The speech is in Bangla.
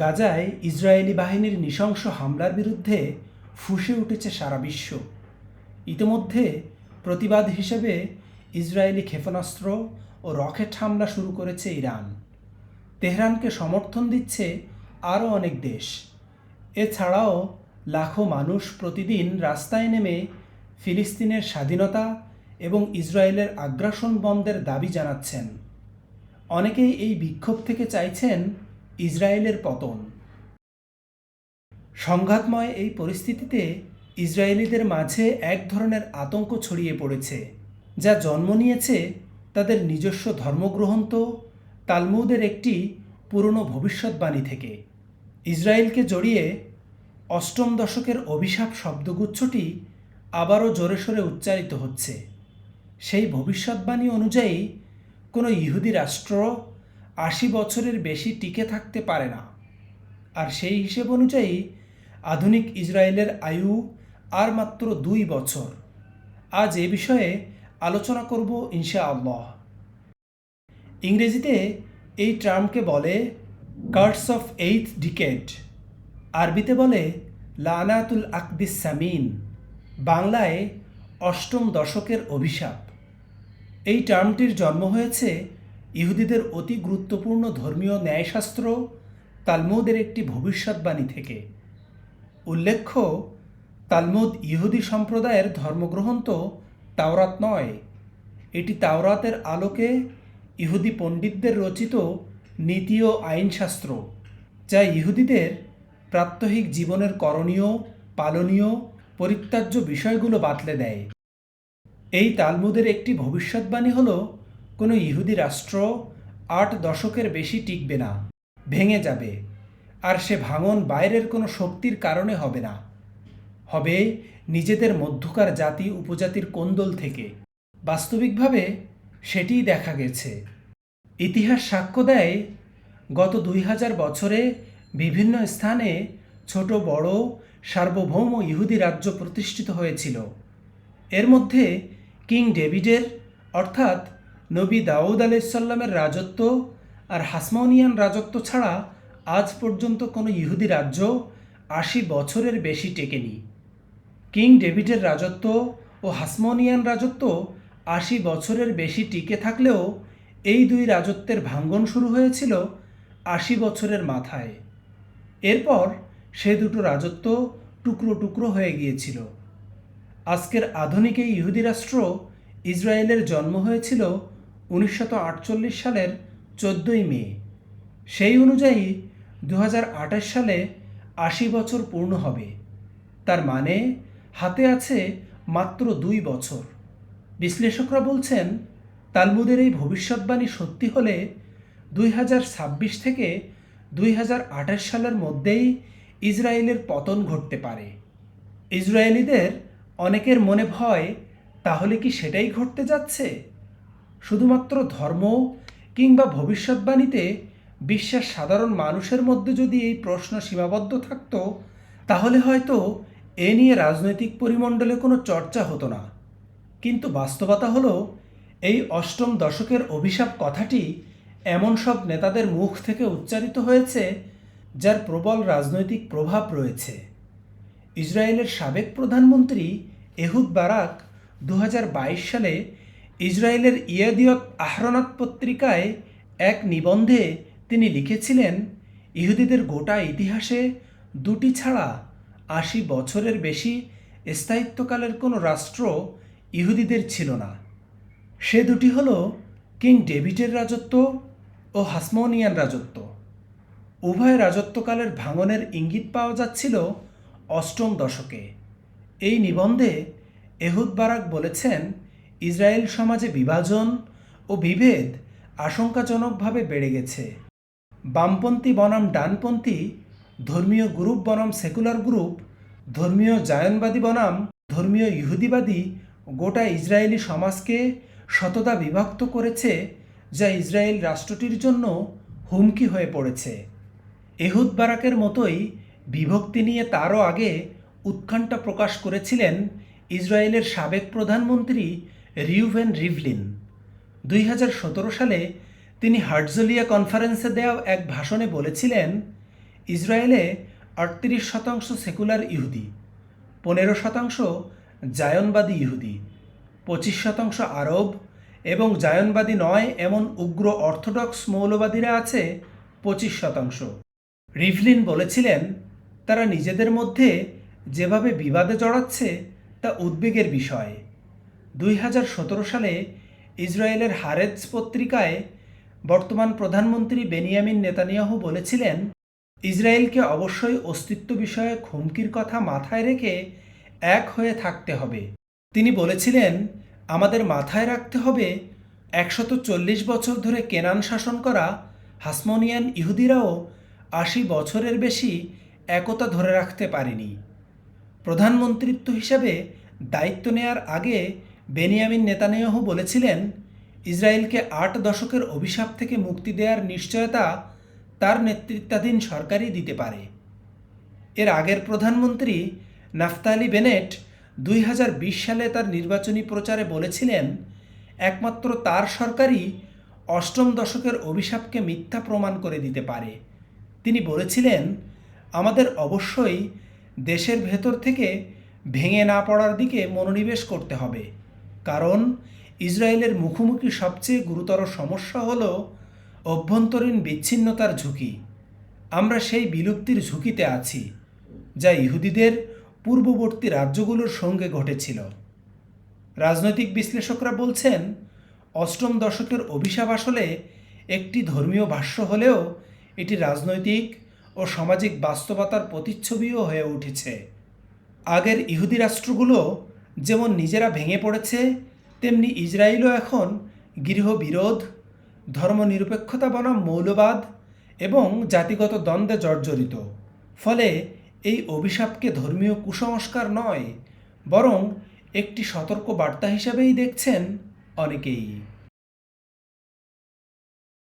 গাজায় ইসরায়েলি বাহিনীর নৃশংস হামলার বিরুদ্ধে ফুঁসে উঠেছে সারা বিশ্ব। ইতিমধ্যে প্রতিবাদ হিসেবে ইসরায়েলি ক্ষেপণাস্ত্র ও রকেট হামলা শুরু করেছে ইরান। তেহরানকে সমর্থন দিচ্ছে আরও অনেক দেশ। এছাড়াও লাখো মানুষ প্রতিদিন রাস্তায় নেমে ফিলিস্তিনের স্বাধীনতা এবং ইসরায়েলের আগ্রাসন বন্ধের দাবি জানাচ্ছেন। অনেকেই এই বিক্ষোভ থেকে চাইছেন ইসরায়েলের পতন। সংঘাতময় এই পরিস্থিতিতে ইসরায়েলিদের মাঝে এক ধরনের আতঙ্ক ছড়িয়ে পড়েছে, যা জন্ম নিয়েছে তাদের নিজস্ব ধর্মগ্রন্থ তালমুদের একটি পুরনো ভবিষ্যৎবাণী থেকে। ইসরায়েলকে জড়িয়ে অষ্টম দশকের অভিশাপ শব্দগুচ্ছটি আবারও জোরে সোরে উচ্চারিত হচ্ছে। সেই ভবিষ্যৎবাণী অনুযায়ী কোনো ইহুদি রাষ্ট্র আশি বছরের বেশি টিকে থাকতে পারে না। আর সেই হিসেব অনুযায়ী, আধুনিক ইসরায়েলের আয়ু আর মাত্র দুই বছর। আজ এ বিষয়ে আলোচনা করব ইনশা আল্লাহ ইংরেজিতে এই টার্মকে বলে কার্টস অফ এইথ ডিকেট আরবিতে বলে লানাতুল আকদিস সামিন। বাংলায় অষ্টম দশকের অভিশাপ। এই টার্মটির জন্ম হয়েছে ইহুদিদের অতি গুরুত্বপূর্ণ ধর্মীয় ন্যায়শাস্ত্র তালমুদের একটি ভবিষ্যৎবাণী থেকে। উল্লেখ্য, তালমুদ ইহুদি সম্প্রদায়ের ধর্মগ্রন্থ তাওরাত নয়। এটি তাওরাতের আলোকে ইহুদি পণ্ডিতদের রচিত নীতি ও আইনশাস্ত্র, যা ইহুদিদের প্রাত্যহিক জীবনের করণীয়, পালনীয়, পরিত্যাজ্য বিষয়গুলো বাতলে দেয়। এই তালমুদের একটি ভবিষ্যৎবাণী হল কোনো ইহুদি রাষ্ট্র আট দশকের বেশি টিকবে না, ভেঙে যাবে, আর সে ভাঙন বাইরের কোনো শক্তির কারণে হবে না। হবে নিজেদের মধ্যকার জাতি উপজাতির কোন্দল থেকে। বাস্তবিকভাবে সেটিই দেখা গেছে। ইতিহাস সাক্ষ্য দেয়, গত দুই হাজার বছরে বিভিন্ন স্থানে ছোট, বড়, সার্বভৌম ইহুদি রাজ্য প্রতিষ্ঠিত হয়েছিল। এর মধ্যে কিং ডেভিডের, অর্থাৎ নবী দাউদ আলাইসাল্লামের রাজত্ব আর হাসমাউনিয়ান রাজত্ব ছাড়া আজ পর্যন্ত কোনো ইহুদি রাজ্য আশি বছরের বেশি টেকেনি। কিং ডেভিডের রাজত্ব ও হাসমোনিয়ান রাজত্ব আশি বছরের বেশি টিকে থাকলেও এই দুই রাজত্বের ভাঙ্গন শুরু হয়েছিল আশি বছরের মাথায়। এরপর সে দুটো রাজত্ব টুকরো টুকরো হয়ে গিয়েছিল। আজকের আধুনিক এই ইহুদি রাষ্ট্র ইসরায়েলের জন্ম হয়েছিল আটচল্লিশ সালের চোদ্দোই মে। সেই অনুযায়ী দু হাজার আঠাশ সালে আশি বছর পূর্ণ হবে। তার মানে হাতে আছে মাত্র দুই বছর। বিশ্লেষকরা বলছেন, তালমুদের এই ভবিষ্যৎবাণী সত্যি হলে দুই হাজার ছাব্বিশ থেকে দুই হাজার আঠাশ সালের মধ্যেই ইসরায়েলের পতন ঘটতে পারে। ইসরায়েলিদের অনেকের মনে ভয়, তাহলে কি সেটাই ঘটতে যাচ্ছে? শুধুমাত্র ধর্ম কিংবা ভবিষ্যৎবাণীতে বিশ্বের সাধারণ মানুষের মধ্যে যদি এই প্রশ্ন সীমাবদ্ধ থাকতো, তাহলে হয়তো এ নিয়ে রাজনৈতিক পরিমণ্ডলে কোনো চর্চা হতো না। কিন্তু বাস্তবতা হলো, এই অষ্টম দশকের অভিশাপ কথাটি এমন সব নেতাদের মুখ থেকে উচ্চারিত হয়েছে, যার প্রবল রাজনৈতিক প্রভাব রয়েছে। ইসরায়েলের সাবেক প্রধানমন্ত্রী এহুদ বারাক দু হাজার বাইশ সালে ইসরায়েলের ইয়াদিয়ত আহরনাত পত্রিকায় এক নিবন্ধে তিনি লিখেছিলেন, ইহুদিদের গোটা ইতিহাসে দুটি ছাড়া আশি বছরের বেশি স্থায়িত্বকালের কোনো রাষ্ট্র ইহুদিদের ছিল না। সে দুটি হল কিং ডেভিডের রাজত্ব ও হাসমোনিয়ান রাজত্ব। উভয় রাজত্বকালের ভাঙনের ইঙ্গিত পাওয়া যাচ্ছিল অষ্টম দশকে। এই নিবন্ধে এহুদ বারাক বলেছেন ইসরায়েল সমাজে বিভাজন ও বিভেদ আশঙ্কাজনকভাবে বেড়ে গেছে। বামপন্থী বনাম ডানপন্থী ধর্মীয় গ্রুপ বনাম সেকুলার গ্রুপ, ধর্মীয় জায়নবাদী বনাম, ধর্মীয় ইহুদিবাদী গোটা ইসরায়েলি সমাজকে শতদা বিভক্ত করেছে, যা ইসরায়েল রাষ্ট্রটির জন্য হুমকি হয়ে পড়েছে। এহুদ বারাকের মতোই বিভক্তি নিয়ে তারও আগে উৎকণ্ঠা প্রকাশ করেছিলেন ইসরায়েলের সাবেক প্রধানমন্ত্রী রিউভেন রিভলিন। দুই হাজার সতেরো সালে তিনি হার্টজলিয়া কনফারেন্সে দেওয়া এক ভাষণে বলেছিলেন, ইসরায়েলে আটত্রিশ শতাংশ সেকুলার ইহুদি, পনেরো শতাংশ জায়নবাদী ইহুদি, পঁচিশ শতাংশ আরব এবং জায়নবাদী নয় এমন উগ্র অর্থোডক্স মৌলবাদীরা আছে পঁচিশ শতাংশ। রিভলিন বলেছিলেন, তারা নিজেদের মধ্যে যেভাবে বিবাদে জড়াচ্ছে, তা উদ্বেগের বিষয়। দুই হাজার সতেরো সালে ইসরায়েলের হারেজ পত্রিকায় বর্তমান প্রধানমন্ত্রী বেনিয়ামিন নেতানিয়াহু বলেছিলেন, ইসরায়েলকে অবশ্যই অস্তিত্ব বিষয়ক হুমকির কথা মাথায় রেখে এক হয়ে থাকতে হবে। তিনি বলেছিলেন, আমাদের মাথায় রাখতে হবে একশত চল্লিশ বছর ধরে কেনান শাসন করা হাসমোনিয়ান ইহুদিরাও আশি বছরের বেশি একতা ধরে রাখতে পারেনি। প্রধানমন্ত্রিত্ব হিসাবে দায়িত্ব নেয়ার আগে বেনিয়ামিন নেতানিয়াহু বলেছিলেন, ইসরায়েলকে আট দশকের অভিশাপ থেকে মুক্তি দেওয়ার নিশ্চয়তা তার নেতৃত্বাধীন সরকারই দিতে পারে। এর আগের প্রধানমন্ত্রী নাফতালি বেনেট দুই হাজার বিশ সালে তার নির্বাচনী প্রচারে বলেছিলেন, একমাত্র তার সরকারই অষ্টম দশকের অভিশাপকে মিথ্যা প্রমাণ করে দিতে পারে। তিনি বলেছিলেন, আমাদের অবশ্যই দেশের ভেতর থেকে ভেঙে না পড়ার দিকে মনোনিবেশ করতে হবে। কারণ ইসরায়েলের মুখোমুখি সবচেয়ে গুরুতর সমস্যা হল অভ্যন্তরীণ বিচ্ছিন্নতার ঝুঁকি। আমরা সেই বিলুপ্তির ঝুঁকিতে আছি, যা ইহুদিদের পূর্ববর্তী রাজ্যগুলোর সঙ্গে ঘটেছিল। রাজনৈতিক বিশ্লেষকরা বলছেন, অষ্টম দশকের অভিশাপ আসলে একটি ধর্মীয় ভাষ্য হলেও এটি রাজনৈতিক ও সামাজিক বাস্তবতার প্রতিচ্ছবিও হয়ে উঠেছে। আগের ইহুদি রাষ্ট্রগুলো যেমন নিজেরা ভেঙে পড়েছে, তেমনি ইসরায়েলও এখন গৃহবিরোধ, ধর্মনিরপেক্ষতা বনাম মৌলবাদ এবং জাতিগত দ্বন্দ্বে জর্জরিত। ফলে এই অভিশাপকে ধর্মীয় কুসংস্কার নয়, বরং একটি সতর্ক বার্তা হিসাবেই দেখছেন অনেকেই।